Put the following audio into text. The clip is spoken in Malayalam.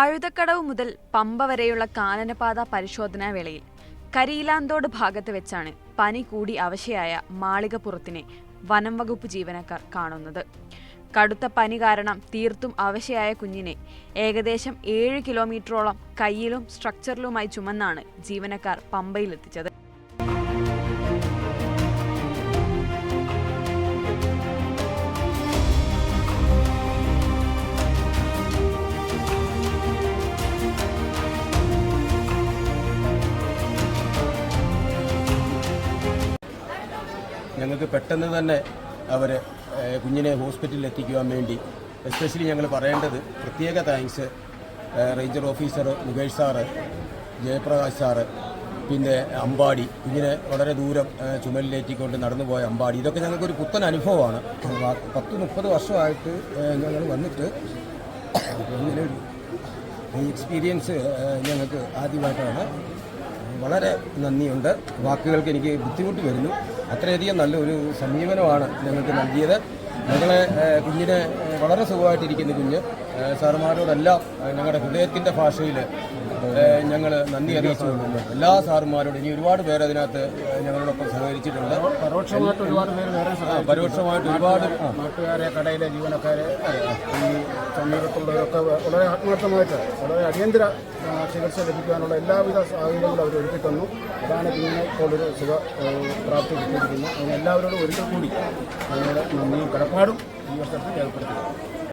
അഴുതക്കടവ് മുതൽ പമ്പ വരെയുള്ള കാനനപാത പരിശോധനാ വേളയിൽ കരിയിലാന്തോട് ഭാഗത്ത് വെച്ചാണ് പനി കൂടി അവശയായ മാളികപ്പുറത്തിനെ വനം വകുപ്പ് ജീവനക്കാർ കാണുന്നത്. കടുത്ത പനി കാരണം തീർത്തും അവശയായ കുഞ്ഞിനെ ഏകദേശം ഏഴ് കിലോമീറ്ററോളം കയ്യിലും സ്ട്രക്ചറിലുമായി ചുമന്നാണ് ജീവനക്കാർ പമ്പയിലെത്തിച്ചത്. ഞങ്ങൾക്ക് പെട്ടെന്ന് തന്നെ അവർ കുഞ്ഞിനെ ഹോസ്പിറ്റലിൽ എത്തിക്കുവാൻ വേണ്ടി എസ്പെഷ്യലി ഞങ്ങൾ പറയേണ്ടത് പ്രത്യേക thanks ranger officer Mukesh sir Jayaprakash sir പിന്നെ അമ്പാടി കുഞ്ഞിനെ വളരെ ദൂരം ചുമലിലേറ്റിക്കൊണ്ട് നടന്നു പോയ അമ്പാടി. ഇതൊക്കെ ഞങ്ങൾക്കൊരു പുത്തൻ അനുഭവമാണ്. പത്ത് മുപ്പത് വർഷമായിട്ട് ഞങ്ങൾ വന്നിട്ട് ഇങ്ങനെ ഒരു ഈ എക്സ്പീരിയൻസ് ഞങ്ങൾക്ക് ആദ്യമായിട്ടാണ്. വളരെ നന്ദിയുണ്ട്. വാക്കുകൾക്ക് എനിക്ക് ബുദ്ധിമുട്ട് വരുന്നു. അത്രയധികം നല്ലൊരു സമീപനമാണ് ഞങ്ങൾക്ക് നൽകിയത്. ഞങ്ങളെ കുഞ്ഞിനെ വളരെ സുഖമായിട്ടിരിക്കുന്ന കുഞ്ഞ്. സാറുമാരോടെല്ലാം ഞങ്ങളുടെ ഹൃദയത്തിന്റെ ഭാഷയിൽ ഞങ്ങൾ നന്ദി അറിയിച്ചു. കൊള്ളുന്നു എല്ലാ സാറുമാരോടും ഇനി ഒരുപാട് പേര് അതിനകത്ത് ഞങ്ങളോടൊപ്പം സഹകരിച്ചിട്ടുണ്ട്. പരോക്ഷമായിട്ട് ഒരുപാട് പേര് വേറെ പരോക്ഷമായിട്ട് ഒരുപാട് നാട്ടുകാരെ കടയിലെ ജീവനക്കാരെ ഈ സമീപത്തുള്ളവരൊക്കെ വളരെ ആത്മാർത്ഥമായിട്ട് വളരെ അടിയന്തര ചികിത്സ ലഭിക്കാനുള്ള എല്ലാവിധ സാഹചര്യങ്ങളും അവർ ഒരുക്കി തന്നു. അതാണ് ഇങ്ങനെ ഇപ്പോൾ ഒരു സുഖ പ്രാപ്തി കിട്ടിയിരിക്കുന്നത്. അതിന് എല്ലാവരോടും ഒരിക്കൽ കൂടി നന്ദിയും കടപ്പാടും ഈ വർഷത്തിൽ രേഖപ്പെടുത്തുക.